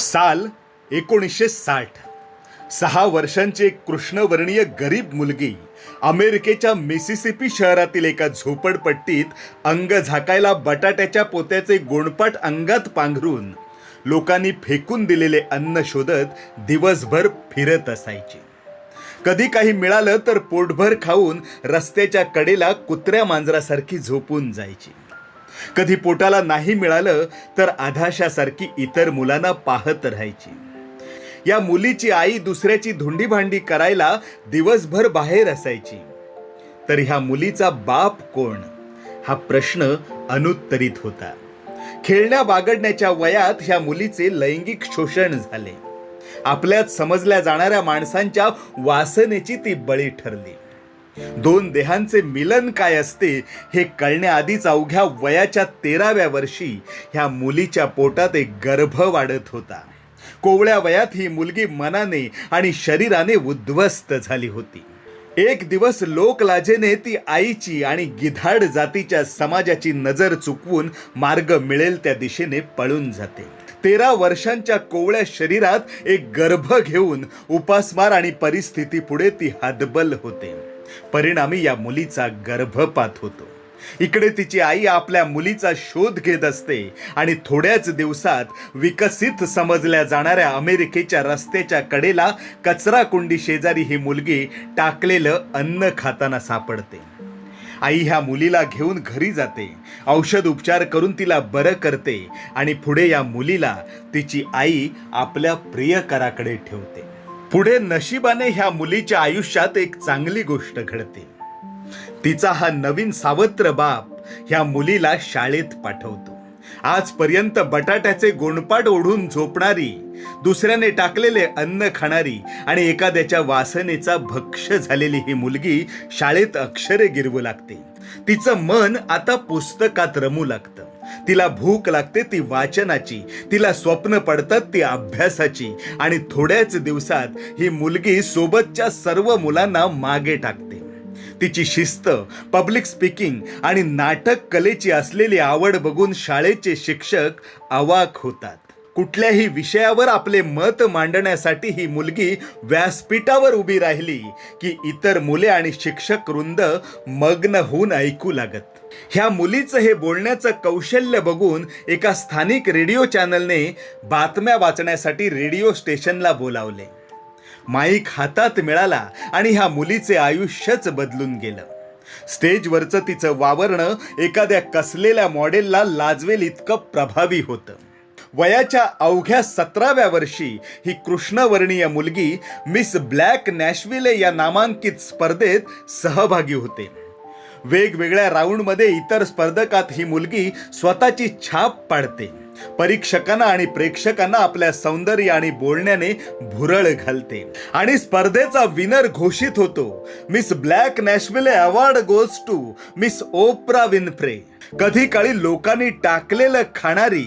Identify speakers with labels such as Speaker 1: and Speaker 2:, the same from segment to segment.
Speaker 1: साल एकोणीसशे साठ. सहा वर्षांची एक कृष्णवर्णीय गरीब मुलगी अमेरिकेच्या मिसिसिपी शहरातील एका झोपडपट्टीत अंग झाकायला बटाट्याच्या पोत्याचे गोणपाट अंगात पांघरून लोकांनी फेकून दिलेले अन्न शोधत दिवसभर फिरत असायची. कधी काही मिळालं तर पोटभर खाऊन रस्त्याच्या कडेला कुत्र्या मांजरासारखी झोपून जायची. कधी पोटाला नाही मिळालं तर आधाशासारखी इतर मुलांना पाहत राहायची. या मुलीची आई दुसऱ्याची धुंडी भांडी करायला दिवसभर बाहेर असायची. तर ह्या मुलीचा बाप कोण? हा प्रश्न अनुत्तरित होता. खेळण्या बागडण्याच्या वयात ह्या मुलीचे लैंगिक शोषण झाले. आपल्यात समजल्या जाणाऱ्या माणसांच्या वासनेची ती बळी ठरली. दोन देहांचे मिलन काय असते हे कळण्याआधीच अवघ्या वयाच्या तेराव्या वर्षी ह्या मुलीच्या पोटात एक गर्भ वाढत होता. कोवळ्या वयात ही मुलगी मनाने आणि शरीराने उद्ध्वस्त झाली होती. एक दिवस लोकलाजेने ती आईची आणि गिधाड जातीच्या समाजाची नजर चुकवून मार्ग मिळेल त्या दिशेने पळून जाते. तेरा वर्षांच्या कोवळ्या शरीरात एक गर्भ घेऊन उपासमार आणि परिस्थिती पुढे ती हतबल होते. परिणामी या मुलीचा गर्भपात होतो. इकडे तिची आई आपल्या मुलीचा शोध घेत असते आणि थोड्याच दिवसात विकसित समजल्या जाणाऱ्या अमेरिकेच्या रस्त्याच्या कडेला कचरा कुंडी शेजारी ही मुलगी टाकलेलं अन्न खाताना सापडते. आई ह्या मुलीला घेऊन घरी जाते औषध उपचार करून तिला बरं करते आणि पुढे या मुलीला तिची आई आपल्या प्रियकराकडे ठेवते. पुढे नशिबाने ह्या मुलीच्या आयुष्यात एक चांगली गोष्ट घडते. तिचा हा नवीन सावत्र बाप ह्या मुलीला शाळेत पाठवतो. आजपर्यंत बटाट्याचे गोणपाट ओढून झोपणारी दुसऱ्याने टाकलेले अन्न खाणारी आणि एखाद्याच्या वासनेचा भक्ष झालेली ही मुलगी शाळेत अक्षरे गिरवू लागते. तिचं मन आता पुस्तकात रमू लागतं. तिला भूक लागते ती वाचनाची तिला स्वप्न पडतात ती अभ्यासाची. आणि थोड्याच दिवसात ही मुलगी सोबतच्या सर्व मुलांना मागे टाकते. तिची शिस्त पब्लिक स्पीकिंग आणि नाटक कलेची असलेली आवड बघून शाळेचे शिक्षक अवाक होतात. कुठल्याही विषयावर आपले मत मांडण्यासाठी ही मुलगी व्यासपीठावर उभी राहिली की इतर मुले आणि शिक्षक वृंद मग्न होऊन ऐकू लागत. ह्या मुलीचं हे बोलण्याचं कौशल्य बघून एका स्थानिक रेडिओ चॅनलने बातम्या वाचण्यासाठी रेडिओ स्टेशनला बोलावले. माईक हातात मिळाला आणि ह्या मुलीचे आयुष्यच बदलून गेलं. स्टेजवरचं तिचं वावरणं एखाद्या कसलेल्या मॉडेलला लाजवेल इतकं प्रभावी होतं. वयाच्या अवघ्या सतराव्या वर्षी ही कृष्णवर्णीय मुलगी मिस ब्लॅक नॅशविले या नामांकित स्पर्धेत सहभागी होते. वेगवेगळ्या राऊंडमध्ये इतर स्पर्धकात ही मुलगी स्वतःची छाप पाडते. परीक्षकांना आणि प्रेक्षकांना आपल्या सौंदर्य आणि बोलण्याने भुरळ घालते. आणि स्पर्धेचा विनर घोषित होतो. Miss Black Nashville award goes to Miss Oprah Winfrey कधी काळी लोकांनी टाकलेलं खाणारी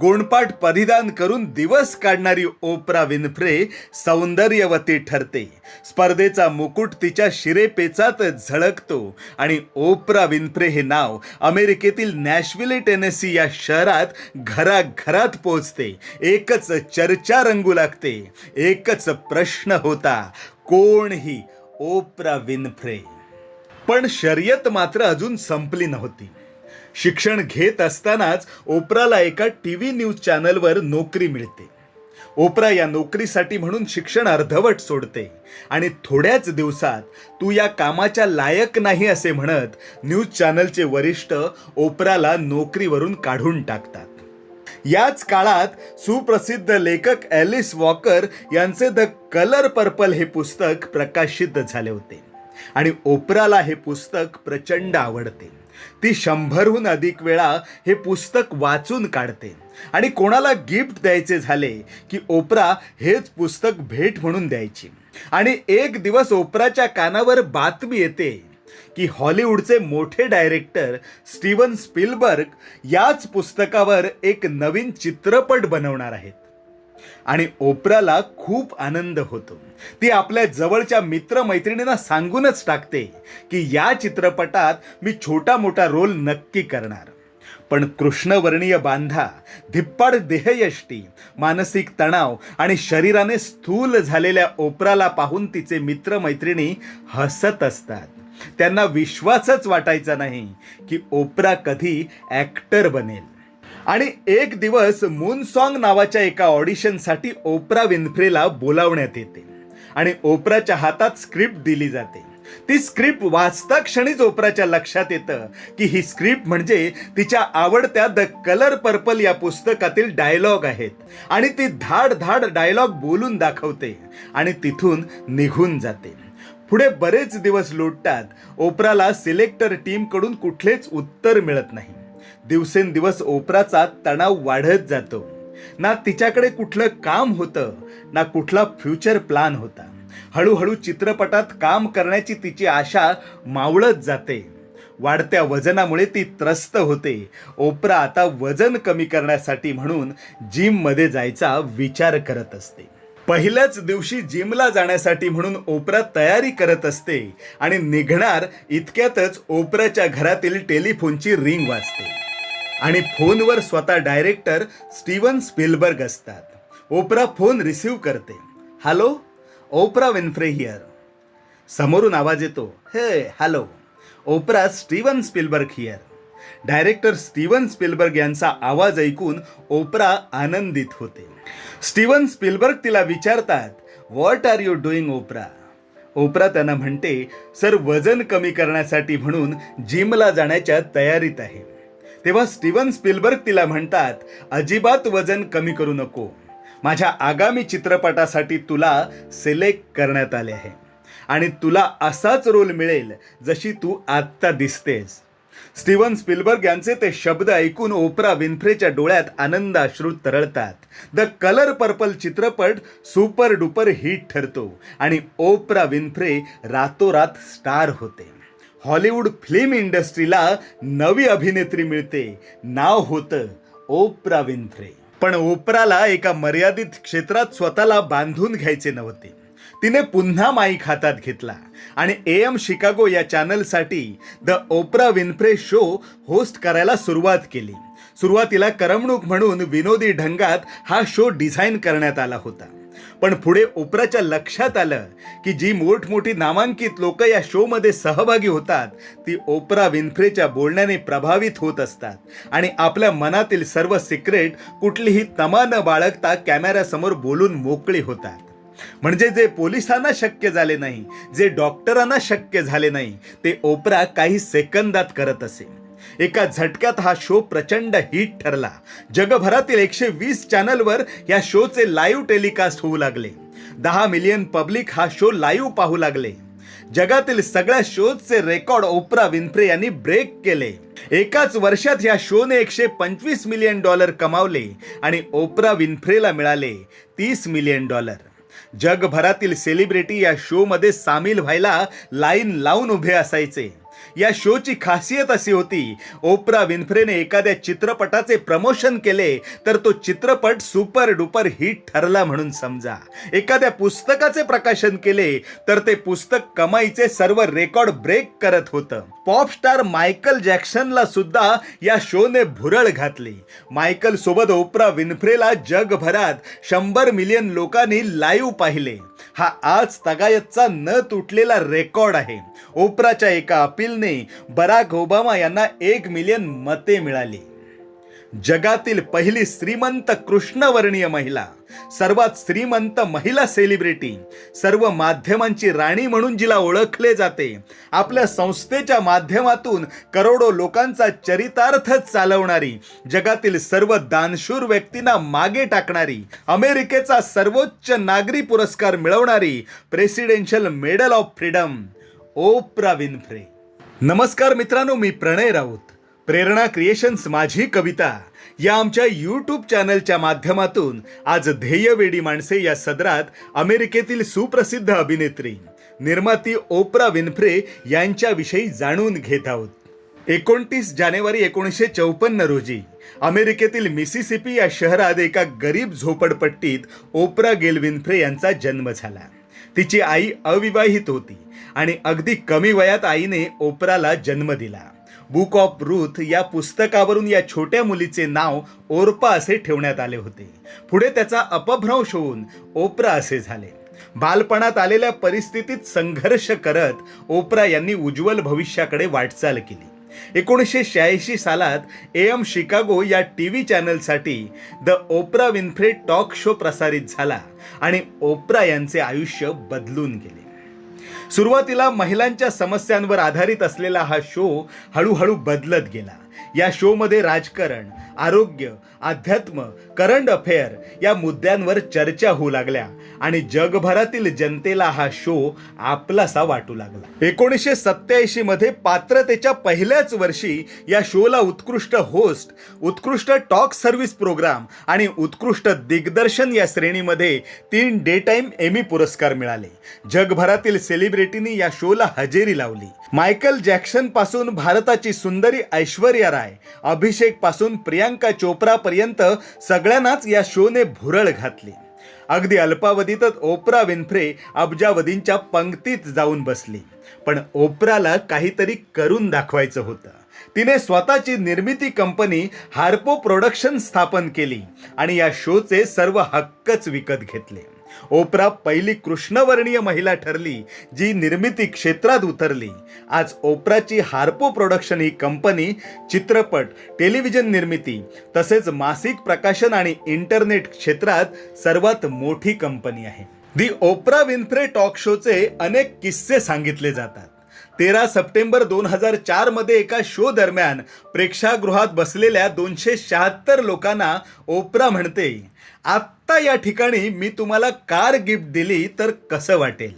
Speaker 1: गुणपाठ परिधान करून दिवस काढणारी ओप्रा विनफ्रे सौंदर्यवती ठरते. स्पर्धेचा मुकुट तिच्या शिरेपेचात झळकतो आणि ओप्रा विनफ्रे हे नाव अमेरिकेतील नॅशविले टेनेसी या शहरात घराघरात पोहोचते. एकच चर्चा रंगू लागते. एकच प्रश्न होता कोण ही ओप्रा विनफ्रे? पण शर्यत मात्र अजून संपली नव्हती. शिक्षण घेत असतानाच ओपराला एका टी व्ही न्यूज चॅनलवर नोकरी मिळते. ओपरा या नोकरीसाठी म्हणून शिक्षण अर्धवट सोडते आणि थोड्याच दिवसात तू या कामाच्या लायक नाही असे म्हणत न्यूज चॅनलचे वरिष्ठ ओपराला नोकरीवरून काढून टाकतात. याच काळात सुप्रसिद्ध लेखक ॲलिस वॉकर यांचे द कलर पर्पल हे पुस्तक प्रकाशित झाले होते आणि ओपराला हे पुस्तक प्रचंड आवडते. ती शंभरहून अधिक वेळा हे पुस्तक वाचून काढते. आणि कोणाला गिफ्ट द्यायचे झाले की ओपरा हेच पुस्तक भेट म्हणून द्यायची. आणि एक दिवस ओपराच्या कानावर बातमी येते की हॉलिवूडचे मोठे डायरेक्टर स्टीवन स्पिलबर्ग याच पुस्तकावर एक नवीन चित्रपट बनवणार आहेत. आणि ओप्राला खूप आनंद होतो. ती आपल्या जवळच्या मित्रमैत्रिणींना सांगूनच टाकते की या चित्रपटात मी छोटा मोठा रोल नक्की करणार. पण कृष्णवर्णीय बांधा धिप्पाड देहयष्टी मानसिक तणाव आणि शरीराने स्थूल झालेल्या ओपराला पाहून तिचे मित्रमैत्रिणी हसत असतात. त्यांना विश्वासच वाटायचा नाही की ओपरा कधी ॲक्टर बनेल. आणि एक दिवस मून सॉंग नावाच्या एका ऑडिशनसाठी ओपरा विनफ्रेला बोलावण्यात येते. आणि ओपराच्या हातात स्क्रिप्ट दिली जाते. ती स्क्रिप्ट वाचता क्षणीच ओपराच्या लक्षात येतं की ही स्क्रिप्ट म्हणजे तिच्या आवडत्या द कलर पर्पल या पुस्तकातील डायलॉग आहेत. आणि ती धाड धाड डायलॉग बोलून दाखवते आणि तिथून निघून जाते. पुढे बरेच दिवस लोटतात. ओपराला सिलेक्टर टीमकडून कुठलेच उत्तर मिळत नाही. दिवसेंदिवस ओपराचा तणाव वाढत जातो. ना तिच्याकडे कुठलं काम होतं ना कुठला फ्युचर प्लान होता. हळूहळू चित्रपटात काम करण्याची तिची आशा मावळत जाते. वाढत्या वजनामुळे ती त्रस्त होते. ओपरा आता वजन कमी करण्यासाठी म्हणून जिममध्ये जायचा विचार करत असते. पहिल्याच दिवशी जिमला जाण्यासाठी म्हणून ओपरा तयारी करत असते आणि निघणार इतक्यातच ओपराच्या घरातील टेलिफोनची रिंग वाजते. आणि फोनवर स्वतः डायरेक्टर स्टीवन स्पिलबर्ग असतात. ओपरा फोन रिसीव करते. Hello Oprah Winfrey here. समोरून आवाज येतो. हे hello Oprah Steven Spielberg here. Director Steven Spielberg यांचा आवाज ऐकून ओपरा आनंदित होते. स्टीवन स्पिलबर्ग तिला विचारतात what are you doing Oprah? Oprah त्यांना म्हणते सर वजन कमी करण्यासाठी म्हणून जिमला जाण्याच्या तयारीत आहे. तेव्हा स्टीवन स्पिलबर्ग तिला म्हणतात अजिबात वजन कमी करू नको. माझ्या आगामी चित्रपटासाठी तुला सिलेक्ट करण्यात आले आहे. आणि तुला असाच रोल मिळेल जशी तू आत्ता दिसतेस. स्टीवन स्पिलबर्ग यांचे ते शब्द ऐकून ओपरा विन्फ्रेच्या डोळ्यात आनंद अश्रू तरळतात. द कलर पर्पल चित्रपट सुपर डुपर हिट ठरतो. आणि ओपरा विन्फ्रे रातोरात स्टार होते. हॉलिवूड फिल्म इंडस्ट्रीला नवी अभिनेत्री मिळते. नाव होतं ओप्रा विन्फ्रे पण ओप्राला एका मर्यादित क्षेत्रात स्वतःला बांधून घ्यायचे नव्हते. तिने पुन्हा माईक हातात घेतला आणि ए एम शिकागो या चॅनलसाठी the Oprah Winfrey show host करायला सुरुवात केली. सुरुवातीला करमणूक म्हणून विनोदी ढंगात हा शो डिझाईन करण्यात आला होता. पण पुढे ओपराच्या लक्षात आलं की जी मोठमोठी नामांकित लोक या शोमध्ये सहभागी होतात ती ओपरा विन्फ्रेच्या बोलण्याने प्रभावित होत असतात. आणि आपल्या मनातील सर्व सिक्रेट कुठलीही तमा न बाळगता कॅमेऱ्यासमोर बोलून मोकळी होतात. म्हणजे जे पोलिसांना शक्य झाले नाही जे डॉक्टरांना शक्य झाले नाही ते ओपरा काही सेकंदात करत असे. एका झटक्यात हा शो प्रचंड हिट ठरला. जगभरातील एकशे वीस चॅनलवर या शोचे लाईव्ह टेलिकास्ट होऊ लागले. दहा मिलियन पब्लिक हा शो लाईव्ह पाहू लागले. जगातील सगळ्या शोजचे रेकॉर्ड ओपरा विन्फ्रे यांनी ब्रेक केले. एकाच वर्षात या शोने एकशे पंचवीस मिलियन डॉलर कमावले आणि ओपरा विन्फ्रेला मिळाले तीस मिलियन डॉलर. जगभरातील सेलिब्रिटी या शोमध्ये सामील व्हायला लाईन लावून उभे असायचे. या शोची खासियत अशी होती ओपरा विन्फ्रेने एखाद्या चित्रपटाचे प्रमोशन केले तर तो चित्रपट सुपर डुपर हिट ठरला म्हणून समजा. एखाद्या पुस्तकाचे प्रकाशन केले तर ते पुस्तक कमाईचे सर्व रेकॉर्ड ब्रेक करत होतं. पॉप स्टार मायकल जॅक्सनला सुद्धा या शोने भुरळ घातली. मायकल सोबत ओपरा विन्फ्रेला जगभरात शंभर मिलियन लोकांनी लाईव्ह पाहिले. हा आज तगायतचा न तुटलेला रेकॉर्ड आहे. ओपराच्या एका अपीलने बराक ओबामा यांना एक मिलियन मते मिळाली. जगातील पहिली श्रीमंत कृष्णवर्णीय महिला सर्वात श्रीमंत महिला सेलिब्रिटी सर्व माध्यमांची राणी म्हणून जिला ओळखले जाते. आपल्या संस्थेच्या माध्यमातून करोडो लोकांचा चरितार्थ चालवणारी जगातील सर्व दानशूर व्यक्तींना मागे टाकणारी अमेरिकेचा सर्वोच्च नागरी पुरस्कार मिळवणारी presidential medal of freedom Oprah Winfrey. नमस्कार मित्रांनो मी प्रणय राऊत. प्रेरणा क्रिएशन्स माझी कविता. या आमच्या यूट्यूब चॅनलच्या माध्यमातून आज ध्येयवेडी माणसे या सदरात अमेरिकेतील सुप्रसिद्ध अभिनेत्री निर्माती ओप्रा विन्फ्रे यांच्याविषयी जाणून घेत आहोत. एकोणतीस जानेवारी एकोणीसशे चौपन्न रोजी अमेरिकेतील मिसिसिपी या शहरात एका गरीब झोपडपट्टीत ओप्रा गेल विन्फ्रे यांचा जन्म झाला. तिची आई अविवाहित होती आणि अगदी कमी वयात आईने ओपराला जन्म दिला. बुक ऑफ रूथ या पुस्तकावरून या छोट्या मुलीचे नाव ओरपा असे ठेवण्यात आले होते. पुढे त्याचा अपभ्रंश होऊन ओप्रा असे झाले. बालपणात आलेल्या परिस्थितीत संघर्ष करत ओप्रा यांनी उज्ज्वल भविष्याकडे वाटचाल केली. एकोणीसशे शहाऐंशी सालात ए एम शिकागो या T V चॅनलसाठी the Oprah Winfrey talk show प्रसारित झाला आणि ओप्रा यांचे आयुष्य बदलून गेले. सुरुवातीला महिलांच्या समस्यांवर आधारित असलेला हा शो हळूहळू बदलत गेला. या शोमध्ये राजकारण आरोग्य अध्यात्म करंट अफेअर या मुद्द्यांवर चर्चा होऊ लागल्या आणि जगभरातील जनतेला हा शो आपलासा वाटू लागला. एकोणीसशे सत्याऐंशी मध्ये पात्रतेच्या पहिल्याच वर्षी या शोला उत्कृष्ट होस्ट उत्कृष्ट टॉक सर्व्हिस प्रोग्राम आणि उत्कृष्ट दिग्दर्शन या श्रेणीमध्ये तीन डे टाईम एमी पुरस्कार मिळाले. जगभरातील सेलिब्रिटींनी या शोला हजेरी लावली. मायकल जॅक्सनपासून भारताची सुंदरी ऐश्वर्या राय अभिषेकपासून प्रियांका चोप्रा पर्यंत सगळ्यांनाच या शोने भुरळ घातली. अगदी अल्पावधीतच ओप्रा विन्फ्रे अब्जावधींच्या पंक्तीत जाऊन बसली. पण ओप्राला काहीतरी करून दाखवायचं होतं. तिने स्वतःची निर्मिती कंपनी हार्पो प्रोडक्शन स्थापन केली आणि या शोचे सर्व हक्कच विकत घेतले. ओप्रा पहिली कृष्णवर्णीय महिला ठरली जी निर्मिती क्षेत्रात उतरली. आज ओप्राची हार्पो प्रोडक्शन ही कंपनी चित्रपट टेलिव्हिजन निर्मिती तसेच मासिक प्रकाशन आणि इंटरनेट क्षेत्रात सर्वात मोठी कंपनी आहे. दी ओप्रा विन्फ्रे टॉक शोचे अनेक किस्से सांगितले जातात. तेरा सप्टेंबर दोन हजार चारमध्ये एका शो दरम्यान प्रेक्षागृहात बसलेल्या दोनशे शहात्तर लोकांना ओप्रा म्हणते आत्ता या ठिकाणी मी तुम्हाला कार गिफ्ट दिली तर कसं वाटेल?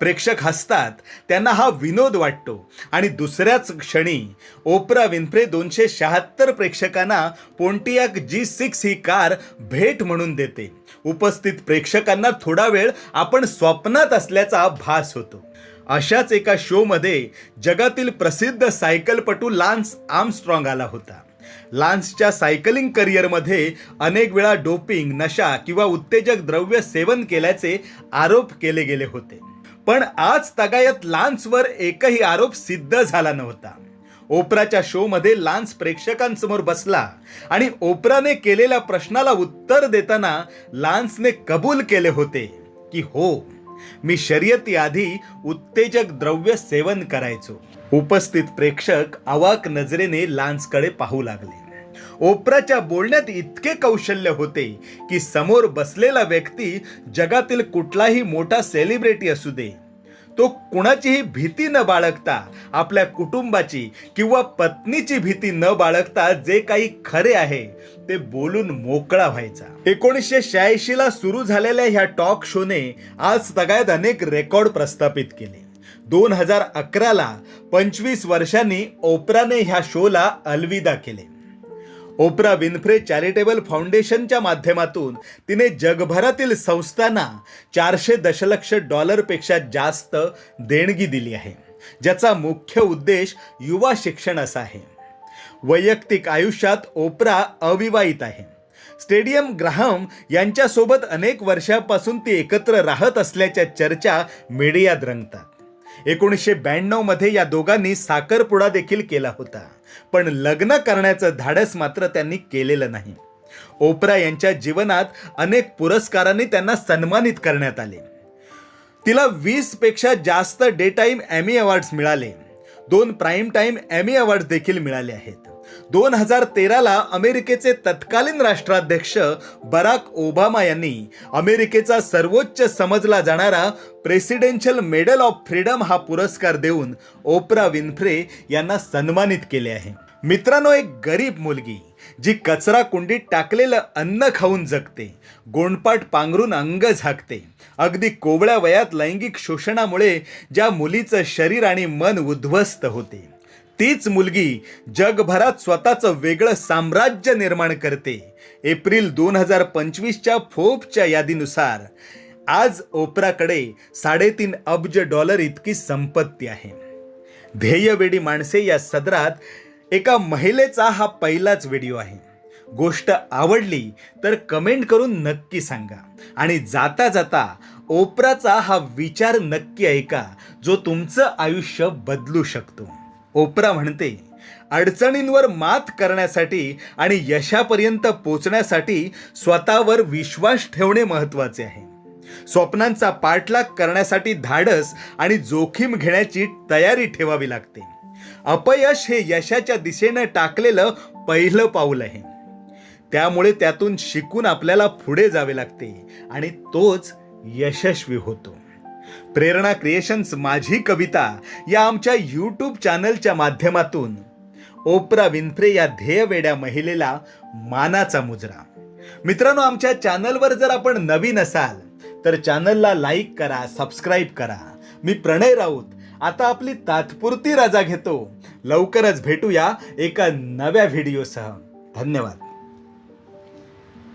Speaker 1: प्रेक्षक हसतात त्यांना हा विनोद वाटतो. आणि दुसऱ्याच क्षणी ओप्रा विन्फ्रे दोनशे शहात्तर प्रेक्षकांना पोंटियाक जी सिक्स ही कार भेट म्हणून देते. उपस्थित प्रेक्षकांना थोडा वेळ आपण स्वप्नात असल्याचा भास होतो. अशाच एका शोमध्ये जगातील प्रसिद्ध सायकलपटू लान्स आर्मस्ट्रॉंग आला होता. लान्सच्या सायकलिंग करिअरमध्ये अनेक वेळा डोपिंग नशा किंवा उत्तेजक द्रव्य सेवन केल्याचे आरोप केले गेले होते. पण आज तगायत लान्सवर एकही आरोप सिद्ध झाला नव्हता. ओपराच्या शोमध्ये लान्स प्रेक्षकांसमोर बसला आणि ओपराने केलेल्या प्रश्नाला उत्तर देताना लान्सने कबूल केले होते की हो मी शर्यती आधी उत्तेजक द्रव्य सेवन करायचो. उपस्थित प्रेक्षक अवाक नजरेने लान्सकडे पाहू लागले. ओप्राच्या बोलण्यात इतके कौशल्य होते की समोर बसलेला व्यक्ती जगातील कुठलाही मोठा सेलिब्रिटी असू दे. तो कुणाचीही भीती न बाळगता आपल्या कुटुंबाची किंवा पत्नीची भीती न बाळगता जे काही खरे आहे ते बोलून मोकळा व्हायचा. एकोणीसशे शहाऐंशी ला सुरू झालेल्या ह्या टॉक शोने आज तगायत अनेक रेकॉर्ड प्रस्थापित केले. दोन हजार अकराला पंचवीस वर्षांनी ओप्राने ह्या शोला अलविदा केले. ओप्रा विन्फ्रे चॅरिटेबल फाउंडेशनच्या माध्यमातून तिने जगभरातील संस्थांना चारशे दशलक्ष डॉलरपेक्षा जास्त देणगी दिली आहे ज्याचा मुख्य उद्देश युवा शिक्षण असा आहे. वैयक्तिक आयुष्यात ओप्रा अविवाहित आहे. स्टेडियम ग्राहम यांच्यासोबत अनेक वर्षापासून ती एकत्र राहत असल्याच्या चर्चा मीडियात रंगतात. एकोणीसशे ब्याण्णवमध्ये या दोघांनी साखरपुडा देखील केला होता. पण लग्न करण्याचं धाडस मात्र त्यांनी केलेलं नाही. ओपरा यांच्या जीवनात अनेक पुरस्कारांनी त्यांना सन्मानित करण्यात आले. तिला वीसपेक्षा जास्त डे टाईम एमी अवॉर्ड्स मिळाले. दोन प्राईम टाईम एमी अवॉर्ड्स देखील मिळाले आहेत. दोन हजार तेराला अमेरिकेचे तत्कालीन राष्ट्राध्यक्ष बराक ओबामा यांनी अमेरिकेचा सर्वोच्च समजला जाणारा प्रेसिडेन्शियल मेडल ऑफ फ्रीडम हा पुरस्कार देऊन ओप्रा विन्फ्रे यांना सन्मानित केले आहे. मित्रांनो एक गरीब मुलगी जी कचरा कुंडीत टाकलेलं अन्न खाऊन जगते गोंडपाट पांघरून अंग झाकते अगदी कोवळ्या वयात लैंगिक शोषणामुळे ज्या मुलीचं शरीर आणि मन उद्ध्वस्त होते. तीच मुलगी जगभरात स्वतःचं वेगळं साम्राज्य निर्माण करते. एप्रिल दोन हजार पंचवीसच्या फोपच्या यादीनुसार आज ओपराकडे साडेतीन अब्ज डॉलर इतकी संपत्ती आहे. ध्येयवेडी माणसे या सदरात एका महिलेचा हा पहिलाच व्हिडिओ आहे. गोष्ट आवडली तर कमेंट करून नक्की सांगा. आणि जाता जाता ओपराचा हा विचार नक्की ऐका जो तुमचं आयुष्य बदलू शकतो. ओपरा म्हणते अडचणींवर मात करण्यासाठी आणि यशापर्यंत पोचण्यासाठी स्वतःवर विश्वास ठेवणे महत्त्वाचे आहे. स्वप्नांचा पाठलाग करण्यासाठी धाडस आणि जोखीम घेण्याची तयारी ठेवावी लागते. अपयश हे यशाच्या दिशेनं टाकलेलं पहिलं पाऊल आहे. त्यामुळे त्यातून शिकून आपल्याला पुढे जावे लागते आणि तोच यशस्वी होतो. प्रेरणा क्रिएशन्स माझी कविता या आमच्या यूट्यूब चॅनलच्या माध्यमातून. ओप्रा विन्फ्रे या ध्येयवेड्या महिलेला मानाचा मुजरा. मित्रांनो आमच्या चॅनलवर जर आपण नवीन असाल तर चॅनलला लाईक करा सबस्क्राईब करा. मी प्रणय राऊत आता आपली तात्पुरती रजा घेतो. लवकरच भेटूया एका नव्या व्हिडिओसह धन्यवाद.